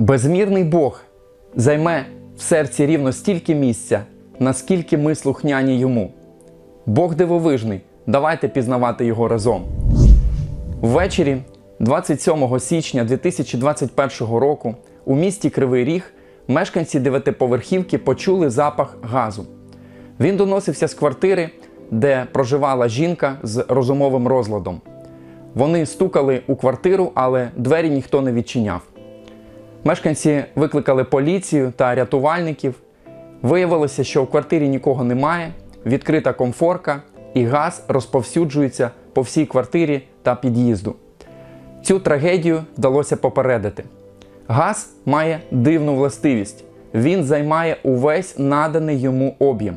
Безмірний Бог займе в серці рівно стільки місця, наскільки ми слухняні йому. Бог дивовижний, давайте пізнавати його разом. Ввечері 27 січня 2021 року у місті Кривий Ріг мешканці дев'ятиповерхівки почули запах газу. Він доносився з квартири, де проживала жінка з розумовим розладом. Вони стукали у квартиру, але двері ніхто не відчиняв. Мешканці викликали поліцію та рятувальників. Виявилося, що в квартирі нікого немає, відкрита комфорка, і газ розповсюджується по всій квартирі та під'їзду. Цю трагедію вдалося попередити. Газ має дивну властивість. Він займає увесь наданий йому об'єм.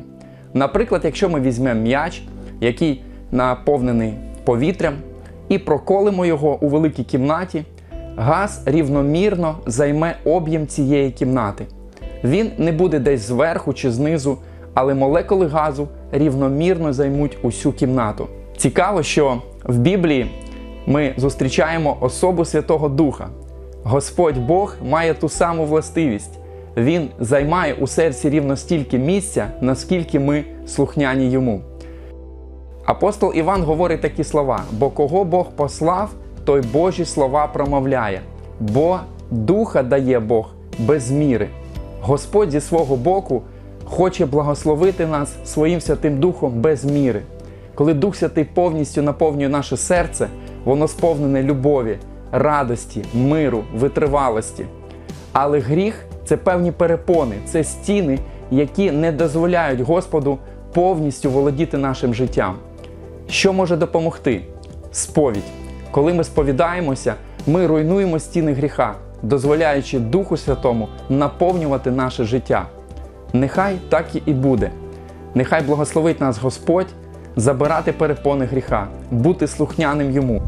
Наприклад, якщо ми візьмемо м'яч, який наповнений повітрям, і проколимо його у великій кімнаті, газ рівномірно займе об'єм цієї кімнати. Він не буде десь зверху чи знизу, але молекули газу рівномірно займуть усю кімнату. Цікаво, що в Біблії ми зустрічаємо особу Святого Духа. Господь Бог має ту саму властивість. Він займає у серці рівно стільки місця, наскільки ми слухняні йому. Апостол Іван говорить такі слова: бо кого Бог послав, той Божі слова промовляє, бо духа дає Бог без міри. Господь зі свого боку хоче благословити нас своїм Святим Духом без міри. Коли Дух Святий повністю наповнює наше серце, воно сповнене любові, радості, миру, витривалості. Але гріх це певні перепони, це стіни, які не дозволяють Господу повністю володіти нашим життям. Що може допомогти? Сповідь. Коли ми сповідаємося, ми руйнуємо стіни гріха, дозволяючи Духу Святому наповнювати наше життя. Нехай так і буде. Нехай благословить нас Господь забирати перепони гріха, бути слухняним йому.